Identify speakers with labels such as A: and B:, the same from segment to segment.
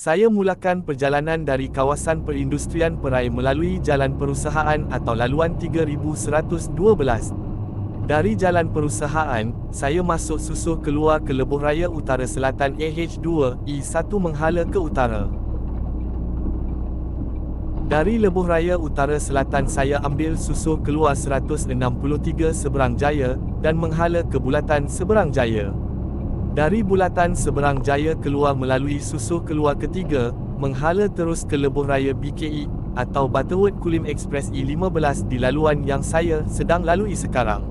A: Saya mulakan perjalanan dari kawasan perindustrian Perai melalui jalan perusahaan atau laluan 3112. Dari jalan perusahaan, saya masuk susuh keluar ke Lebuh Raya Utara Selatan AH2, E1 menghala ke utara. Dari Lebuh Raya Utara Selatan saya ambil susuh keluar 163 Seberang Jaya dan menghala ke Bulatan Seberang Jaya. Dari bulatan seberang jaya keluar melalui susuh keluar ketiga, menghala terus ke lebuh raya BKE atau Butterworth Kulim Express E15 di laluan yang saya sedang lalui sekarang.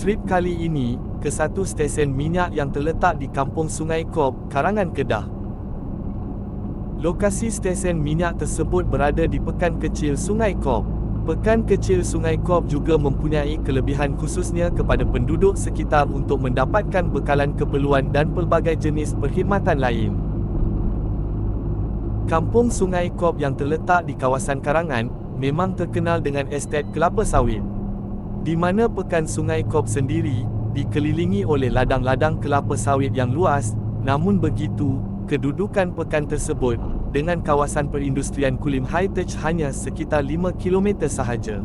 A: Trip kali ini, ke satu stesen minyak yang terletak di Kampung Sungai Kop, Karangan Kedah. Lokasi stesen minyak tersebut berada di Pekan Kecil Sungai Kop. Pekan Kecil Sungai Kop juga mempunyai kelebihan khususnya kepada penduduk sekitar untuk mendapatkan bekalan keperluan dan pelbagai jenis perkhidmatan lain. Kampung Sungai Kop yang terletak di kawasan Karangan memang terkenal dengan estet kelapa sawit. Di mana Pekan Sungai Kop sendiri dikelilingi oleh ladang-ladang kelapa sawit yang luas, namun begitu, kedudukan pekan tersebut dengan kawasan perindustrian Kulim High-Tech hanya sekitar 5 km sahaja.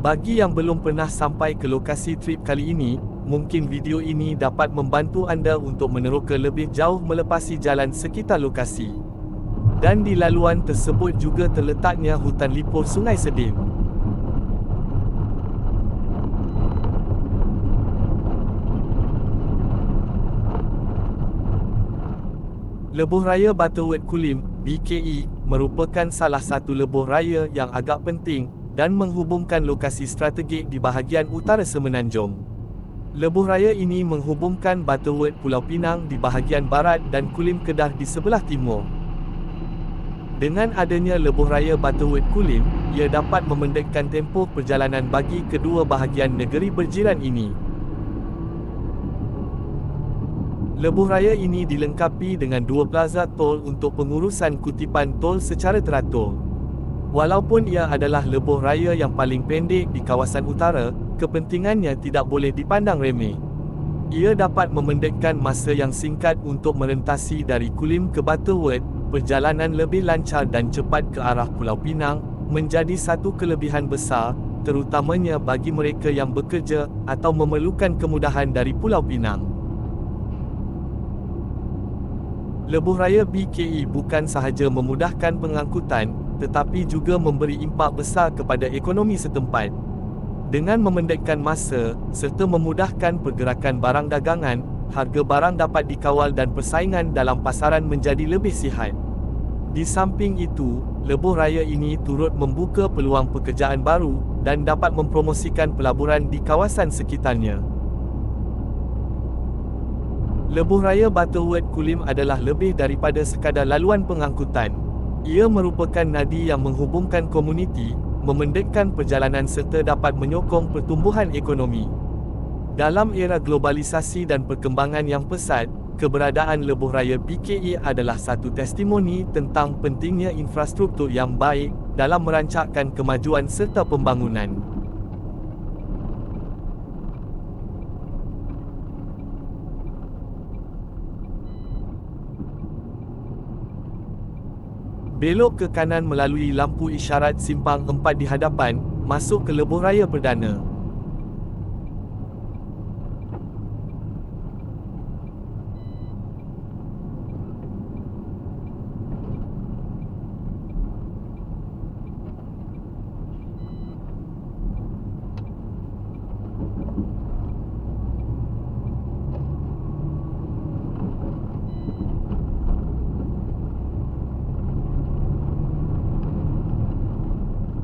A: Bagi yang belum pernah sampai ke lokasi trip kali ini, mungkin video ini dapat membantu anda untuk meneroka lebih jauh melepasi jalan sekitar lokasi. Dan di laluan tersebut juga terletaknya hutan lipoh Sungai Sedim. Lebuh Raya Butterworth Kulim, BKE, merupakan salah satu lebuh raya yang agak penting dan menghubungkan lokasi strategik di bahagian utara Semenanjung. Lebuh raya ini menghubungkan Butterworth Pulau Pinang di bahagian barat dan Kulim Kedah di sebelah timur. Dengan adanya lebuh raya Butterworth Kulim, ia dapat memendekkan tempoh perjalanan bagi kedua bahagian negeri berjiran ini. Lebuh raya ini dilengkapi dengan dua plaza tol untuk pengurusan kutipan tol secara teratur. Walaupun ia adalah lebuh raya yang paling pendek di kawasan utara, kepentingannya tidak boleh dipandang remeh. Ia dapat memendekkan masa yang singkat untuk merentasi dari Kulim ke Butterworth, perjalanan lebih lancar dan cepat ke arah Pulau Pinang, menjadi satu kelebihan besar, terutamanya bagi mereka yang bekerja atau memerlukan kemudahan dari Pulau Pinang. Lebuh Raya BKE bukan sahaja memudahkan pengangkutan, tetapi juga memberi impak besar kepada ekonomi setempat. Dengan memendekkan masa, serta memudahkan pergerakan barang dagangan, harga barang dapat dikawal dan persaingan dalam pasaran menjadi lebih sihat. Di samping itu, lebuh raya ini turut membuka peluang pekerjaan baru dan dapat mempromosikan pelaburan di kawasan sekitarnya. Lebuh Raya Butterworth Kulim adalah lebih daripada sekadar laluan pengangkutan. Ia merupakan nadi yang menghubungkan komuniti, memendekkan perjalanan serta dapat menyokong pertumbuhan ekonomi. Dalam era globalisasi dan perkembangan yang pesat, keberadaan Lebuh Raya BKE adalah satu testimoni tentang pentingnya infrastruktur yang baik dalam merancangkan kemajuan serta pembangunan. Belok ke kanan melalui lampu isyarat simpang 4 di hadapan, masuk ke lebuh raya perdana.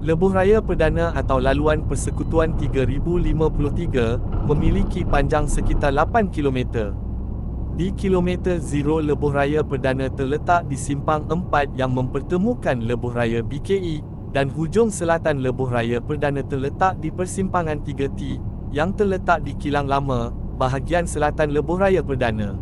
A: Lebuh Raya Perdana atau Laluan Persekutuan 3053 memiliki panjang sekitar 8 km. Di kilometer 0 Lebuh Raya Perdana terletak di simpang 4 yang mempertemukan Lebuh Raya BKE dan hujung selatan Lebuh Raya Perdana terletak di persimpangan 3T yang terletak di Kilang Lama, bahagian selatan Lebuh Raya Perdana.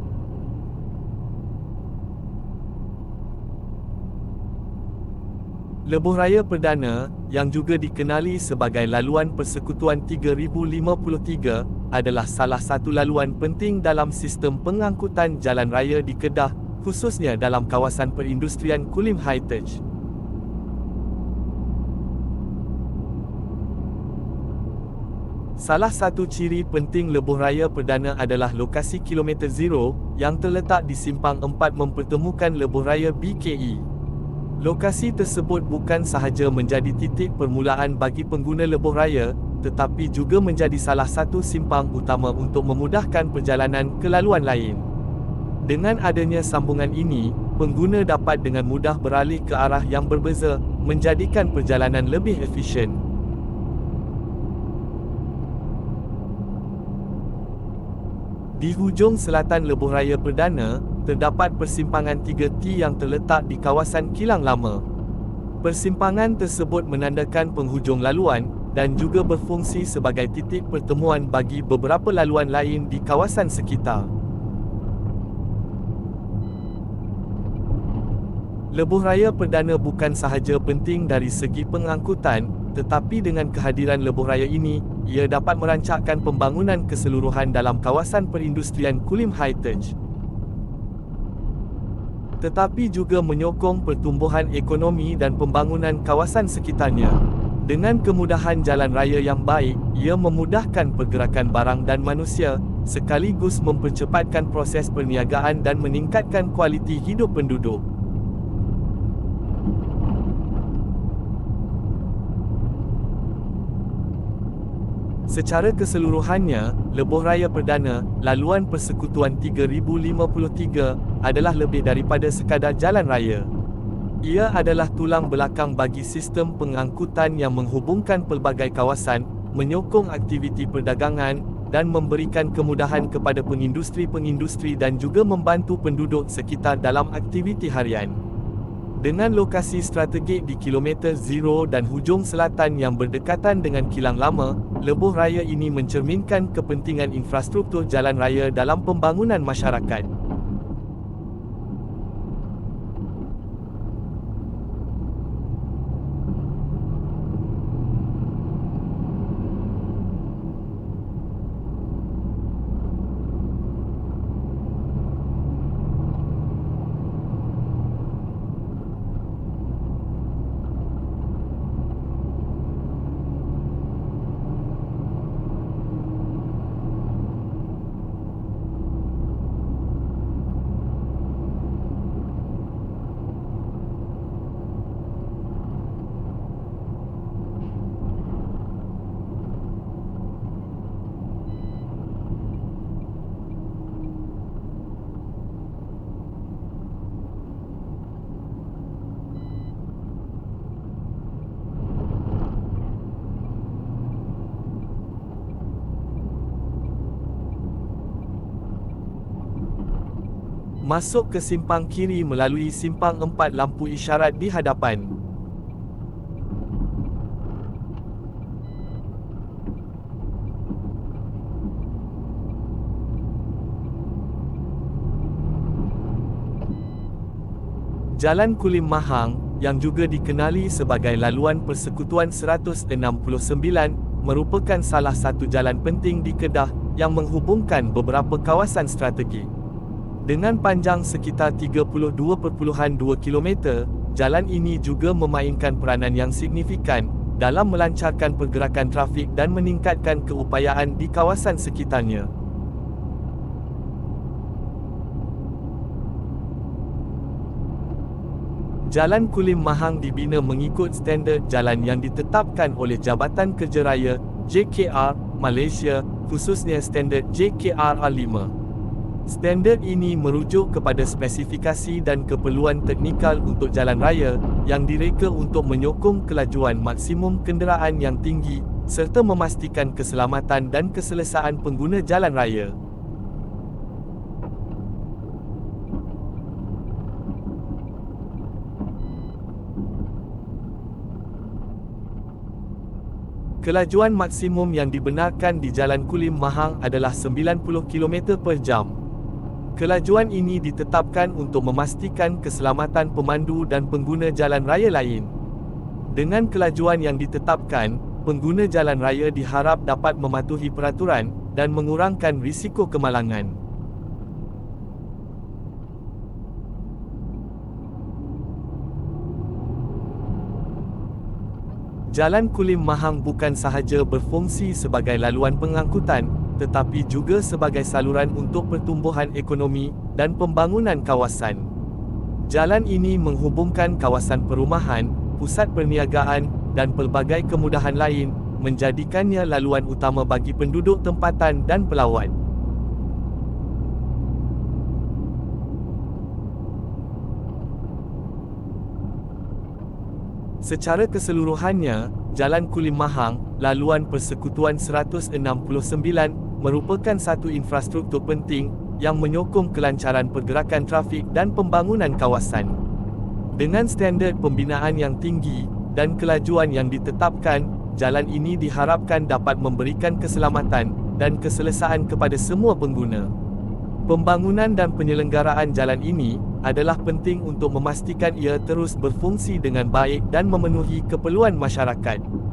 A: Lebuh Raya Perdana, yang juga dikenali sebagai Laluan Persekutuan 3053, adalah salah satu laluan penting dalam sistem pengangkutan jalan raya di Kedah, khususnya dalam kawasan perindustrian Kulim Heritage. Salah satu ciri penting Lebuh Raya Perdana adalah lokasi kilometer zero yang terletak di simpang 4 mempertemukan Lebuh Raya BKE. Lokasi tersebut bukan sahaja menjadi titik permulaan bagi pengguna lebuh raya, tetapi juga menjadi salah satu simpang utama untuk memudahkan perjalanan ke laluan lain. Dengan adanya sambungan ini, pengguna dapat dengan mudah beralih ke arah yang berbeza, menjadikan perjalanan lebih efisien. Di hujung selatan lebuh raya perdana, terdapat persimpangan 3T yang terletak di kawasan kilang lama. Persimpangan tersebut menandakan penghujung laluan dan juga berfungsi sebagai titik pertemuan bagi beberapa laluan lain di kawasan sekitar. Lebuh Raya Perdana bukan sahaja penting dari segi pengangkutan, tetapi dengan kehadiran lebuh raya ini, ia dapat merancangkan pembangunan keseluruhan dalam kawasan perindustrian Kulim Heritage tetapi juga menyokong pertumbuhan ekonomi dan pembangunan kawasan sekitarnya. Dengan kemudahan jalan raya yang baik, ia memudahkan pergerakan barang dan manusia, sekaligus mempercepatkan proses perniagaan dan meningkatkan kualiti hidup penduduk. Secara keseluruhannya, Lebuh Raya Perdana, laluan persekutuan 3053, adalah lebih daripada sekadar jalan raya. Ia adalah tulang belakang bagi sistem pengangkutan yang menghubungkan pelbagai kawasan, menyokong aktiviti perdagangan, dan memberikan kemudahan kepada pengindustri-pengindustri dan juga membantu penduduk sekitar dalam aktiviti harian. Dengan lokasi strategik di kilometer zero dan hujung selatan yang berdekatan dengan kilang lama, lebuh raya ini mencerminkan kepentingan infrastruktur jalan raya dalam pembangunan masyarakat. Masuk ke simpang kiri melalui simpang empat lampu isyarat di hadapan. Jalan Kulim Mahang, yang juga dikenali sebagai laluan persekutuan 169, merupakan salah satu jalan penting di Kedah yang menghubungkan beberapa kawasan strategik. Dengan panjang sekitar 32.2 km, jalan ini juga memainkan peranan yang signifikan dalam melancarkan pergerakan trafik dan meningkatkan keupayaan di kawasan sekitarnya. Jalan Kulim Mahang dibina mengikut standard jalan yang ditetapkan oleh Jabatan Kerja Raya JKR Malaysia, khususnya standard JKR R5. Standard ini merujuk kepada spesifikasi dan keperluan teknikal untuk jalan raya yang direka untuk menyokong kelajuan maksimum kenderaan yang tinggi serta memastikan keselamatan dan keselesaan pengguna jalan raya. Kelajuan maksimum yang dibenarkan di Jalan Kulim Mahang adalah 90 km per jam. Kelajuan ini ditetapkan untuk memastikan keselamatan pemandu dan pengguna jalan raya lain. Dengan kelajuan yang ditetapkan, pengguna jalan raya diharap dapat mematuhi peraturan dan mengurangkan risiko kemalangan. Jalan Kulim Mahang bukan sahaja berfungsi sebagai laluan pengangkutan, tetapi juga sebagai saluran untuk pertumbuhan ekonomi dan pembangunan kawasan. Jalan ini menghubungkan kawasan perumahan, pusat perniagaan, dan pelbagai kemudahan lain, menjadikannya laluan utama bagi penduduk tempatan dan pelawat. Secara keseluruhannya, Jalan Kulim Mahang, laluan Persekutuan 169, merupakan satu infrastruktur penting yang menyokong kelancaran pergerakan trafik dan pembangunan kawasan. Dengan standard pembinaan yang tinggi dan kelajuan yang ditetapkan, jalan ini diharapkan dapat memberikan keselamatan dan keselesaan kepada semua pengguna. Pembangunan dan penyelenggaraan jalan ini adalah penting untuk memastikan ia terus berfungsi dengan baik dan memenuhi keperluan masyarakat.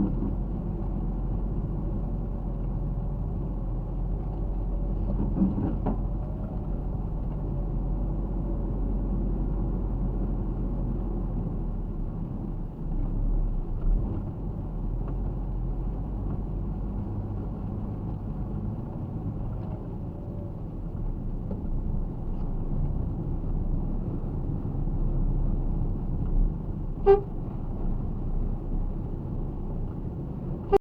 B: Mm-hmm.